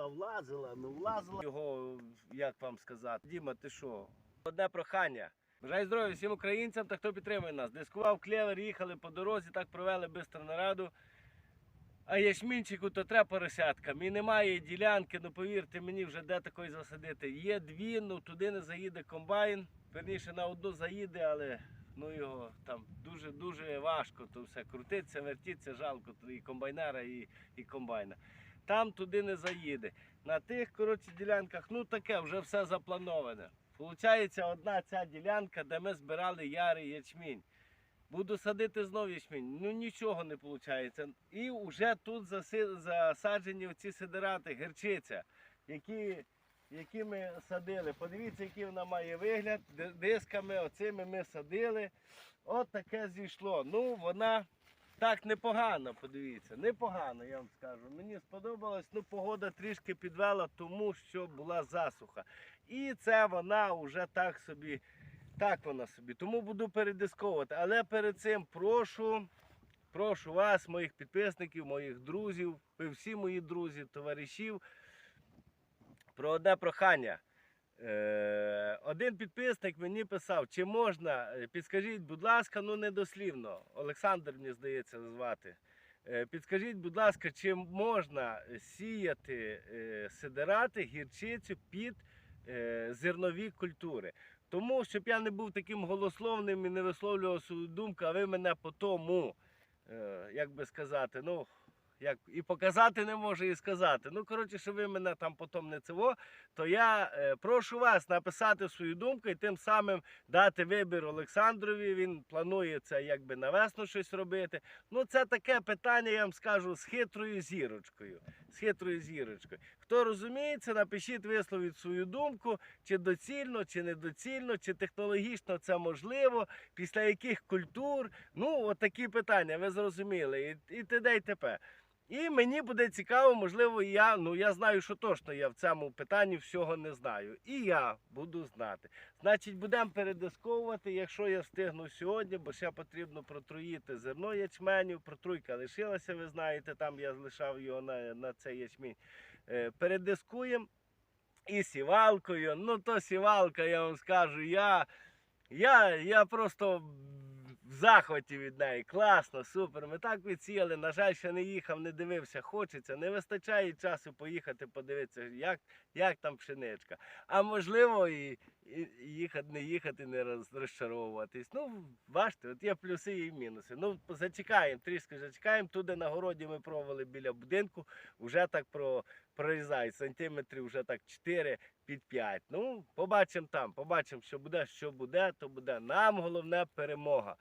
туди влазила, ну влазила. Його, як вам сказати, Діма, ти що? Одне прохання. Бажаю здоров'я всім українцям та хто підтримує нас. Дискував клевер, їхали по дорозі, так провели бистро нараду. А ячмінчику то треба поросяткам. І немає ділянки, ну повірте мені, вже де такої засадити. Є дві, ну туди не заїде комбайн. Верніше на одну заїде, але ну його там дуже-дуже важко. То все крутиться, вертиться, жалко і комбайнера, і, і комбайна. Там туди не заїде. На тих коротше, ділянках, ну таке, вже все заплановане. Получається одна ця ділянка, де ми збирали ярий ячмінь. Буду садити знов ячмінь. Ну нічого не виходить. І вже тут засаджені оці сидирати, герчиця, які, які ми садили. Подивіться, який вона має вигляд. Дисками оцими ми садили. От таке зійшло. Ну, вона так непогано, подивіться. Непогано, я вам скажу. Мені сподобалось, ну погода трішки підвела, тому що була засуха. І це вона вже так собі. Так вона собі. Тому буду передисковувати. Але перед цим прошу, прошу вас, моїх підписників, моїх друзів, ви всі мої друзі, товаришів, про одне прохання. Е, один підписник мені писав, чи можна, е, підскажіть, будь ласка, ну недослівно, Олександр, мені здається, звати. Е, Підскажіть, будь ласка, чи можна сіяти сидирати, гірчицю під зернові культури? Тому, щоб я не був таким голословним і не висловлював свою думку, а ви мене по тому, як би сказати, ну, як і показати не можу, і сказати. Ну, коротше, щоб ви мене там потім не цього, то я е, прошу вас написати свою думку і тим самим дати вибір Олександрові. Він планує це якби на весну щось робити. Ну, це таке питання, я вам скажу, з хитрою зірочкою. З хитрою зірочкою. Хто розуміється, напишіть, висловіть свою думку, чи доцільно, чи недоцільно, чи технологічно це можливо, після яких культур. Ну, от такі питання, ви зрозуміли. І, і т.д. і т.п. І мені буде цікаво, можливо, я, ну я знаю, що точно я в цьому питанні всього не знаю. І я буду знати. Значить, будемо передисковувати, якщо я встигну сьогодні, бо ще потрібно протруїти зерно ячменю. Протруйка лишилася, ви знаєте, там я залишав його на, на цей ячмінь. Е, передискуємо і сівалкою. Ну, то сівалка, я вам скажу, я, я, я просто захваті від неї. Класно, супер. Ми так відсіяли. На жаль, ще не їхав, не дивився. Хочеться, не вистачає часу поїхати, подивитися, як, як там пшеничка. А можливо, і, і їхати, не їхати, не роз, розчаровуватись. Ну, бачите, от є плюси і мінуси. Ну, зачекаємо, трішки зачекаємо. Туди на городі ми пробували біля будинку, вже так про, прорізають сантиметрів, вже так 4 під 5. Ну, побачимо там, побачимо, що буде, що буде, то буде. Нам головне перемога.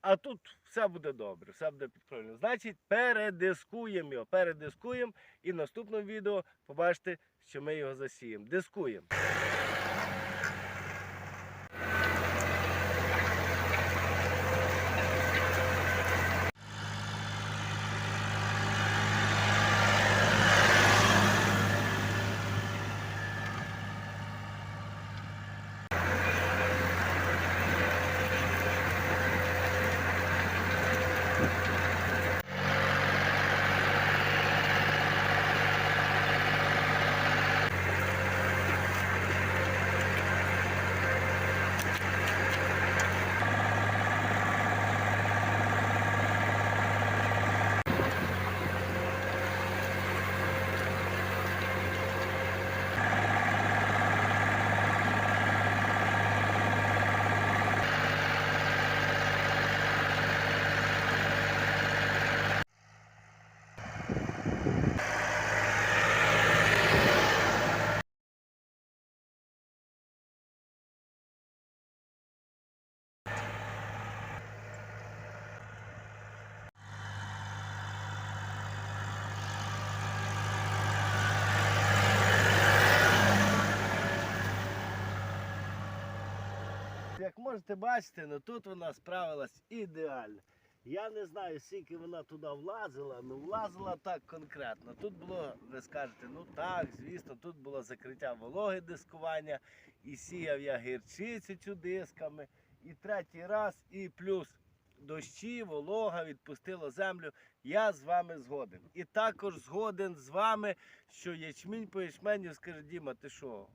А тут все буде добре, все буде підправлено. Значить, передискуємо його, передискуємо і в наступному відео побачите, що ми його засіємо. Дискуємо. Як можете бачити, ну тут вона справилась ідеально. Я не знаю, скільки вона туди влазила, але влазила так конкретно. Тут було, ви скажете, ну так, звісно, тут було закриття вологи дискування, і сіяв я гірчицю цю дисками, і третій раз, і плюс дощі, волога відпустило землю. Я з вами згоден. І також згоден з вами, що ячмінь по ячменю скаже, Діма, ти що?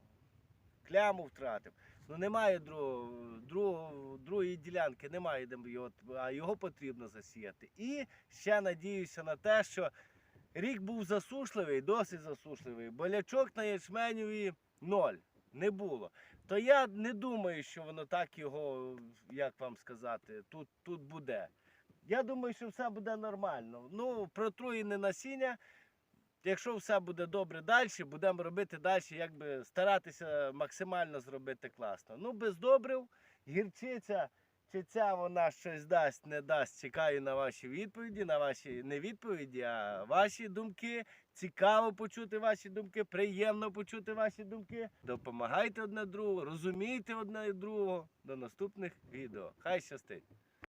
Кляму втратив. Ну немає другого, другого, другої ділянки, немає, де його, а його потрібно засіяти. І ще надіюся на те, що рік був засушливий, досить засушливий. Болячок на ячменю ноль. Не було. То я не думаю, що воно так його, як вам сказати, тут, тут буде. Я думаю, що все буде нормально. Ну, протруєне насіння. Якщо все буде добре далі, будемо робити далі, якби старатися максимально зробити класно. Ну, без добрив, гірчиця, чи ця вона щось дасть, не дасть. Чекаю на ваші відповіді, на ваші не відповіді, а ваші думки. Цікаво почути ваші думки, приємно почути ваші думки. Допомагайте одне другому, розумійте одне другого. До наступних відео. Хай щастить!